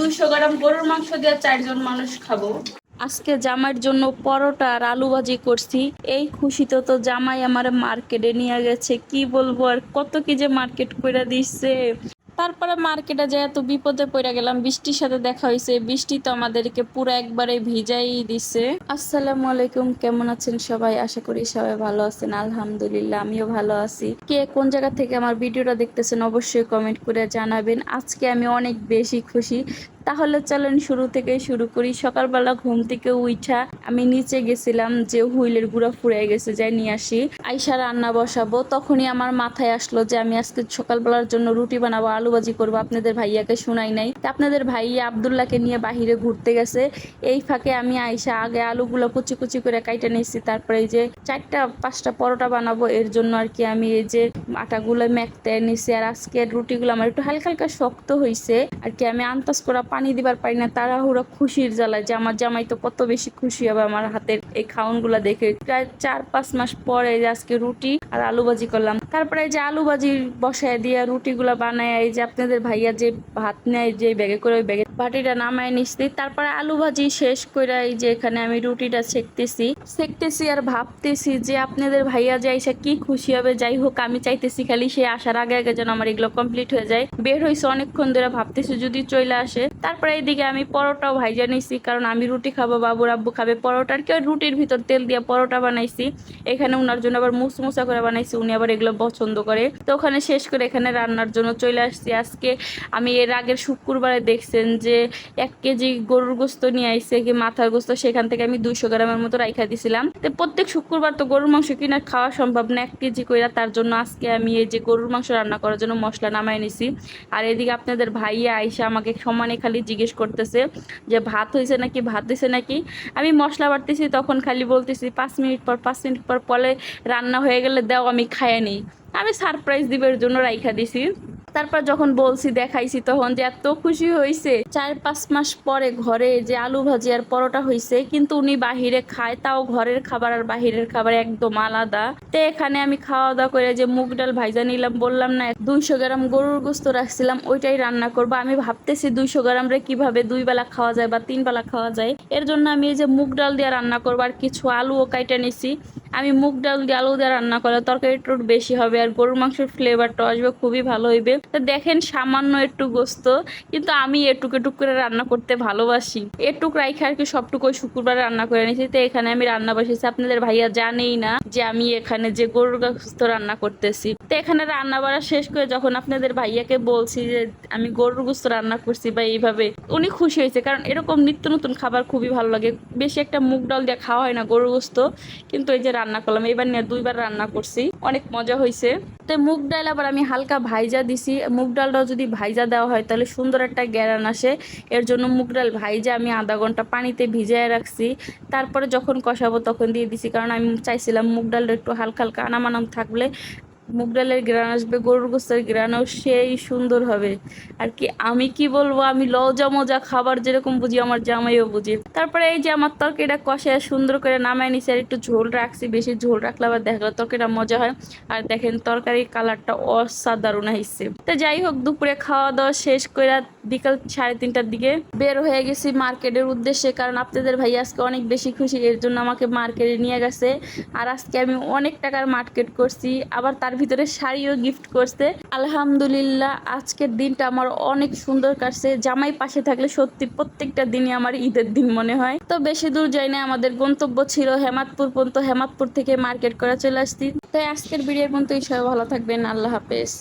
দুশো গ্রাম গরুর মাংস দিয়ে চারজন মানুষ খাব। আজকে জামাইয়ের জন্য পরোটা আর আলু ভাজি করছি। এই খুশিতে তো জামাই আমার মার্কেটে নিয়ে গেছে, কি বলব আর কত কি যে মার্কেট করে দিচ্ছে। তারপরে মার্কেটে যে এত বিপদে পড়ে গেলাম। বৃষ্টির সাথে দেখা হয়েছে বৃষ্টি তো আমাদেরকে পুরো একবারে ভিজাই দিছে। আসসালামু আলাইকুম। কেমন আছেন সবাই? আশা করি সবাই ভালো আছেন। আলহামদুলিল্লাহ, আমিও ভালো আছি। কে কোন জায়গা থেকে আমার ভিডিওটা দেখতেছেন অবশ্যই কমেন্ট করে জানাবেন। আজকে আমি অনেক বেশি খুশি। তাহলে চলেন শুরু থেকে শুরু করি। সকালবেলা ঘুম থেকে উঠা আমি নিচে গেছিলাম যে হুইলের গুঁড়া ফুরে গেছে, যাই নিয়ে আসি। আইসা রান্না বসাবো। তখনই আমার মাথায় আসলো যে আমি আজকে সকালবেলার জন্য রুটি বানাবো আলু ভাজি করব। আপনাদের ভাইয়াকে শোনাই নাই। তা আপনাদের ভাইয়া আবদুল্লাহকে নিয়ে বাহিরে ঘুরতে গেছে। এই ফাঁকে আমি আইসা আগে আলুগুলো কুচি কুচি করে কাইটে নিয়েছি। তারপরে এই যে চারটা, পাঁচটা পরোটা বানাবো, এর জন্য আর কি আমি এই যে আটাগুলো মেখতে নিছি। আর আজকের রুটিগুলো আমার একটু হালকা হালকা শক্ত হয়েছে আর কি আমি আন্তাজ করা পানি দিবার পারি না, তাড়াহুড়া খুশির জ্বালায় যে আমার জামাই তো কত বেশি খুশি হবে আমার হাতের এই খাউনগুলো দেখে। প্রায় চার পাঁচ মাস পরে আজকে রুটি আর আলু ভাজি করলাম। তারপরে যে আলু ভাজি বসায় দিয়ে রুটিগুলো বানায়, এই যে আপনাদের ভাইয়া যে ভাত নেয়, যে ব্যাগে করে ওই ব্যাগে বাটিটা নামায় নিচ্ছি তারপরে আলু ভাজি শেষ করে এই যে এখানে আমি রুটিটা সেকতেছি সেকতেছি আর ভাবতেছি যে আপনাদের ভাইয়া যে কি খুশি হবে, যাই হোক আমি চাইতেছি খালি সে আসার আগে আগে যেন আমার এগুলো কমপ্লিট হয়ে যায়। বের হয়েছে অনেকক্ষণ ধরে ভাবতেছি যদি চলে আসে। তারপরে এইদিকে আমি পরোটাও ভাইজা নিছি, কারণ আমি রুটি খাব, বাবুর আব্বু খাবে পরোটার। কেউ রুটির ভিতর তেল দিয়ে পরোটা বানাইছি। এখানে ওনার জন্য আবার মুসমুসা করে বানাইছি, উনি আবার এগুলো পছন্দ করে। তো ওখানে শেষ করে এখানে রান্নার জন্য চলে আসছি। আজকে আমি এর আগের শুক্রবারে দেখছেন যে এক কেজি গরুর গোস্ত নিয়ে আইসে কি মাথার গোস্ত, সেখান থেকে আমি দুইশো গ্রামের মতো রাইখা দিছিলাম। তো প্রত্যেক শুক্রবার তো গরুর মাংস কিনা খাওয়া সম্ভব না, এক কেজি কইরা তার জন্য আজকে আমি এই যে গরুর মাংস রান্না করার জন্য মশলা নামাই নিছি। আর এদিকে আপনাদের ভাইয়া আইসা আমাকে সমানে খালি জিজ্ঞেস করতেছে যে ভাত হয়েছে নাকি, ভাত হয়েছে নাকি? আমি মশলা বাড়তেছি তখন খালি বলতেছি পাঁচ মিনিট পর, পাঁচ মিনিট পর পরে রান্না হয়ে গেলে দাও, আমি খাইয়ে নিই। আমি সারপ্রাইজ দিবের জন্য রাইখা দিছি। তারপর যখন বলছি, দেখাইছি, তখন যে এত খুশি হয়েছে চার পাঁচ মাস পরে ঘরে যে আলু ভাজি আর পরোটা হয়েছে কিন্তু উনি বাহিরে খায়, তাও ঘরের খাবার আর বাহিরের খাবার একদম আলাদা। তো এখানে আমি খাওয়া দাওয়া করে যে মুগ ডাল ভাইজা নিলাম, বললাম, না, দুইশো গ্রাম গরুর গোস্ত রাখছিলাম, ওইটাই রান্না করব। আমি ভাবতেছি, দুইশো গ্রাম রে কীভাবে দুই বেলা খাওয়া যায় বা তিন বেলা খাওয়া যায়? এর জন্য আমি এই যে মুগ ডাল দিয়ে রান্না করব, আর কিছু আলুও কাইটে নিছি। আমি মুগ ডাল দিয়ে আলু দিয়ে রান্না করলে তরকারি একটু বেশি হবে আর গরুর মাংসের ফ্লেভারটা আসবে খুবই ভালো হইবে। তো দেখেন সামান্য একটু গোস্ত, কিন্তু আমি এটুক এটুক করে রান্না করতে ভালোবাসি। এটুক রাইখে আর কি সবটুকু শুক্রবার রান্না করে নিয়েছি তো এখানে আমি রান্না বসেছি। আপনাদের ভাইয়া জানেই না যে আমি এখানে যে গরুর গোস্ত রান্না করতেছি। তো এখানে রান্না বাড়া শেষ করে যখন আপনাদের ভাইয়াকে বলছি যে আমি গরুর গোস্ত রান্না করছি বা এইভাবে, উনি খুশি হয়েছে। কারণ এরকম নিত্য নতুন খাবার খুবই ভালো লাগে। বেশি একটা মুগ ডাল দিয়ে খাওয়া হয় না গরুর গোস্ত। কিন্তু এই যে রান্না করলাম এবার নিয়ে দুইবার রান্না করছি, অনেক মজা হয়েছে তো মুগ ডাল আবার আমি হালকা ভাইজা দিছি, মুগ ডালটাও যদি ভাইজা দেওয়া হয় তাহলে সুন্দর একটা গ্যারান আসে, এর জন্য মুগ ডাল ভাইজা আমি আধা ঘণ্টা পানিতে ভিজায় রাখছি, তারপরে যখন কষাবো তখন দিয়ে দিছি, কারণ আমি চাইছিলাম মুগ ডালটা একটু হালকা হালকা আনামানাম থাকলে মুগ ডালের গ্রান আসবে, গরুর গোস্তের গ্রানও সেই সুন্দর হবে। আর কি, আমি কি বলব? আমি লজা মজা খাবার যেরকম বুঝি, আমার জামাইও বুঝি। তারপরে এই যে আমার তরকারিটা কষে সুন্দর করে নামায় নিছি, আর একটু ঝোল রাখছি, বেশি ঝোল রাখলে আবার দেখা গেলো তরকারিটা মজা হয়। আর দেখেন, তরকারির কালারটা অসাধারণ হয়েছে তো যাই হোক, দুপুরে খাওয়া দাওয়া শেষ করে বিকাল সাড়ে তিনটার দিকে বের হয়ে গেছি মার্কেটের উদ্দেশ্যে, কারণ আপনাদের ভাই আজকে অনেক বেশি খুশি, এর জন্য আমাকে মার্কেটে নিয়ে গেছে। আর আজকে আমি অনেক টাকার মার্কেট করছি, আবার তার ভিতরে শাড়িও গিফট করছে। আলহামদুলিল্লাহ, আজকের দিনটা আমার অনেক সুন্দর কাটছে। জামাই পাশে থাকলে সত্যি প্রত্যেকটা দিনই আমার ঈদের দিন মনে হয়। তো বেশি দূর যাই না আমাদের গন্তব্য ছিল হেমাতপুর পর্যন্ত হেমাতপুর থেকে মার্কেট করা চলে আসছি। তাই আজকের ভিডিও পর্যন্ত এই সবাই ভালো থাকবেন, আল্লাহ হাফেজ।